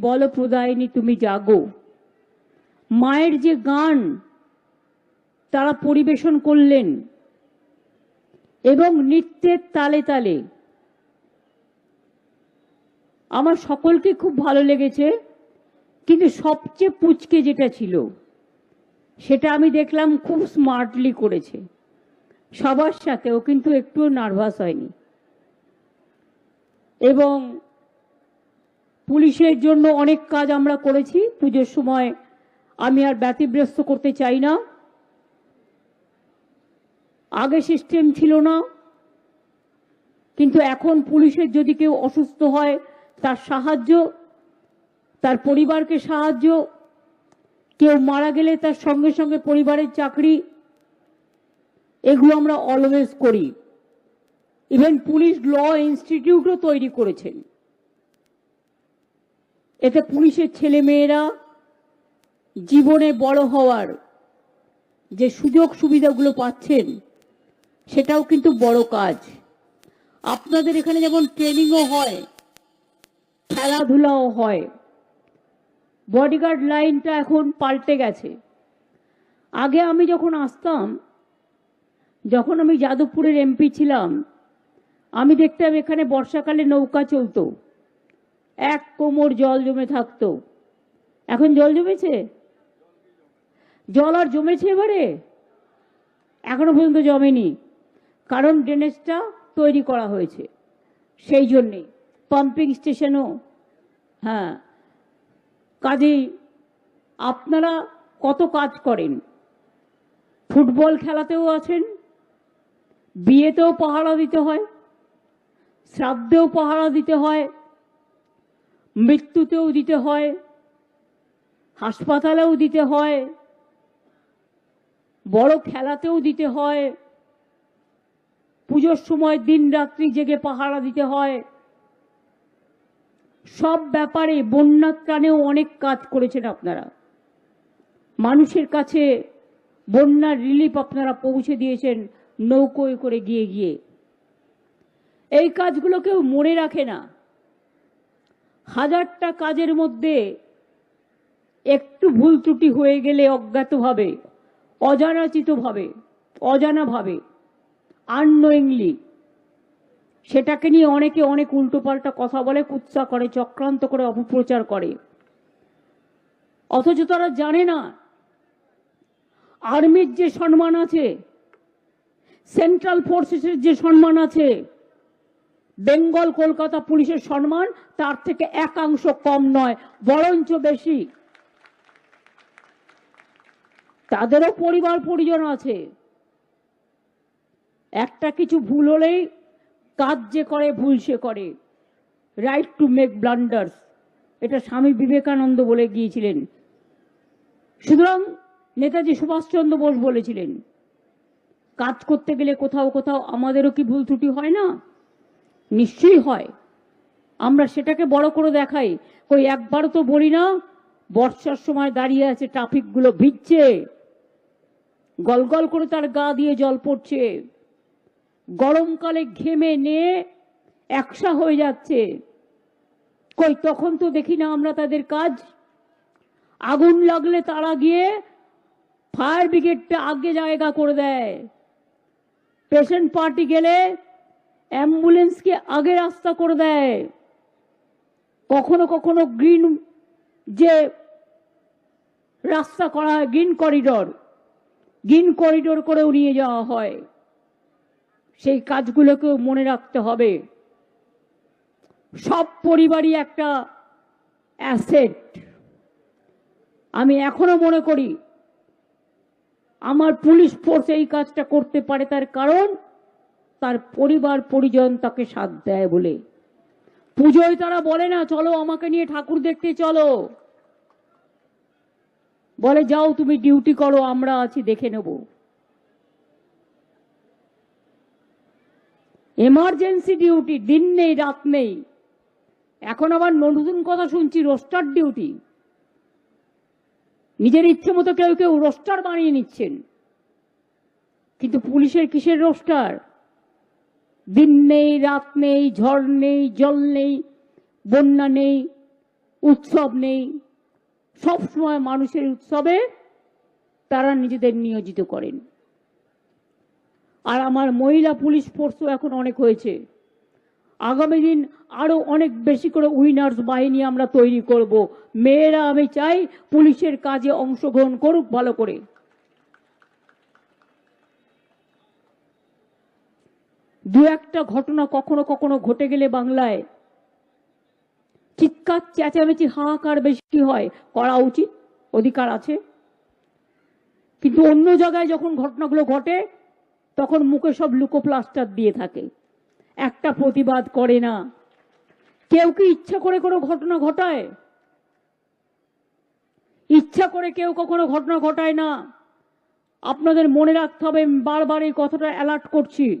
বল প্রদায়নী তুমি জাগো। মায়ের যে গান, তারা পরিবেশন করলেন এবং নৃত্যের তালে তালে। আমার সকলকে খুব ভালো লেগেছে, কিন্তু সবচেয়ে পুচকে যেটা ছিল, সেটা আমি দেখলাম খুব স্মার্টলি করেছে। সবার সাথেও কিন্তু একটুও নার্ভাস হয়নি। এবং পুলিশের জন্য অনেক কাজ আমরা করেছি। পুজোর সময় আমি আর ব্যতিব্যস্ত করতে চাই না। আগে সিস্টেম ছিল না। কিন্তু এখন পুলিশের যদি কেউ অসুস্থ হয়, তার সাহায্য, তার পরিবারকে সাহায্য, কেউ মারা গেলে তার সঙ্গে সঙ্গে পরিবারের চাকরি, এগুলো আমরা অলওয়েজ করি। ইভেন পুলিশ ল ইনস্টিটিউটও তৈরি করেছেন। এতে পুলিশের ছেলে মেয়েরা জীবনে বড় হওয়ার যে সুযোগ সুবিধাগুলো পাচ্ছেন, সেটাও কিন্তু বড় কাজ। আপনাদের এখানে যেমন ট্রেনিংও হয়, খেলাধুলাও হয়, বডিগার্ড লাইনটা এখন পাল্টে গেছে। আগে আমি যখন আসতাম, যখন আমি যাদবপুরের এমপি ছিলাম, আমি দেখতাম এখানে বর্ষাকালে নৌকা চলতো। এক কোমর জল জমে থাকতো। এখন জল জমেছে? জল আর জমেছে এবারে? এখনও পর্যন্ত জমেনি। কারণ ড্রেনেজটা তৈরি করা হয়েছে। সেই জন্যে পাম্পিং স্টেশনও হ্যাঁ। কাজেই আপনারা কত কাজ করেন? ফুটবল খেলাতেও আছেন, বিয়েতেও পাহারা দিতে হয়, শ্রাদ্ধেও পাহারা দিতে হয় মৃত্যুতেও দিতে হয়, হাসপাতালেও দিতে হয়, বড় খেলাতেও দিতে হয়, পুজোর সময় দিন রাত্রি জেগে পাহারা দিতে হয়। সব ব্যাপারে বন্যা ত্রাণেও অনেক কাজ করেছেন আপনারা। মানুষের কাছে বন্যার রিলিফ আপনারা পৌঁছে দিয়েছেন নৌকোয় করে গিয়ে গিয়ে। এই কাজগুলো কেউ মনে রাখে না। হাজারটা কাজের মধ্যে একটু ভুল ত্রুটি হয়ে গেলে অজ্ঞাতভাবে, অজানাচিতভাবে, অজানাভাবে আননোয়িংলি সেটাকে নিয়ে অনেকে অনেক উল্টোপাল্টা কথা বলে, কুৎসা করে, চক্রান্ত করে, অপপ্রচার করে। অথচ তারা জানে না, আর্মির যে সম্মান আছে সেন্ট্রাল ফোর্সেসের যে সম্মান আছে বেঙ্গল, কলকাতা পুলিশের সম্মান তার থেকে একাংশ কম নয়, বরঞ্চ বেশি। তাদেরও পরিবার পরিজন আছে। একটা কিছু ভুল হলেই কাজ যে করে, ভুল সে করে। রাইট টু মেক ব্লান্ডার্স এটা স্বামী বিবেকানন্দ বলে গিয়েছিলেন। সুতরাং নেতাজি সুভাষচন্দ্র বোস বলেছিলেন, কাজ করতে গেলে কোথাও কোথাও আমাদেরও কি ভুল ত্রুটি হয় না? নিশ্চয়ই হয়। আমরা সেটাকে বড় করে দেখাই। কই একবারও তো বলি না, বর্ষার সময় দাঁড়িয়ে আছে, ট্রাফিকগুলো ভিজছে। গলগল করে তার গা দিয়ে জল পড়ছে। গরমকালে ঘেমে নিয়ে একসা হয়ে যাচ্ছে। কই, তখন তো দেখি না আমরা তাদের কাজ। আগুন লাগলে তারা গিয়ে ফায়ার ব্রিগেডটা আগে জায়গা করে দেয়। পেশেন্ট পার্টি গেলে অ্যাম্বুলেন্সকে আগে রাস্তা করে দেয়। কখনো কখনো গ্রিন যে রাস্তা করা হয়, গ্রিন করিডর, গ্রিন করিডোর করেও নিয়ে যাওয়া হয়। সেই কাজগুলোকেও মনে রাখতে হবে। সব পরিবারই একটা অ্যাসেট। আমি এখনও মনে করি, আমার পুলিশ ফোর্স এই কাজটা করতে পারে তার কারণ তার পরিবার পরিজন তাকে সাথ দেয় বলে। পুজোয় তারা বলে না, চলো আমাকে নিয়ে ঠাকুর দেখতে চলো। বলে, যাও তুমি ডিউটি করো, আমরা আছি, দেখে নেব। এমার্জেন্সি ডিউটি, দিন নেই, রাত নেই। এখন আবার নতুন কথা শুনছি, রোস্টার ডিউটি। নিজের ইচ্ছে মতো কেউ কেউ রোস্টার বানিয়ে নিচ্ছেন। কিন্তু পুলিশের কিসের রোস্টার? দিন নেই, রাত নেই, ঝড় নেই, জল নেই, বন্যা নেই, উৎসব নেই। সব সময় মানুষের উৎসবে তারা নিজেদের নিয়োজিত করেন। আর আমার মহিলা পুলিশ ফোর্সও এখন অনেক হয়েছে। আগামী দিন আরও অনেক বেশি করে উইনার্স বাহিনী আমরা তৈরি করব। মেয়েরা, আমি চাই পুলিশের কাজে অংশগ্রহণ করুক ভালো করে। দু একটা ঘটনা কখনো কখনো ঘটে গেলে বাংলায় চিৎকার, চেঁচামেচি, হাহাকার বেশি হয়। করা উচিত, অধিকার আছে। কিন্তু অন্য জায়গায় যখন ঘটনাগুলো ঘটে, তখন মুখে সব লুকোপ্লাস্টার দিয়ে থাকে। একটা প্রতিবাদ করে না। কেউ কি ইচ্ছা করে কোনো ঘটনা ঘটায়? ইচ্ছা করে কেউ কখনো ঘটনা ঘটায় না। আপনাদের মনে রাখতে হবে, বারবার এই কথাটা অ্যালার্ট করছি।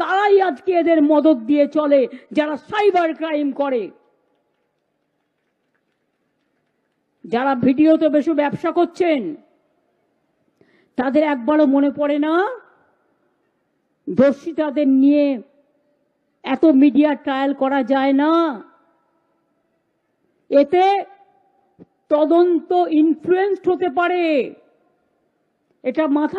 তারাই আজকে এদের মদত দিয়ে চলে, যারা সাইবার ক্রাইম করে। যারা ভিডিওতে বেশি ব্যবসা করছেন, তাদের একবারও মনে পড়ে না, দর্শিতাদের নিয়ে এত মিডিয়া ট্রায়াল করা যায় না। এতে তদন্ত ইনফ্লুয়েন্সড হতে পারে। এটা মাথা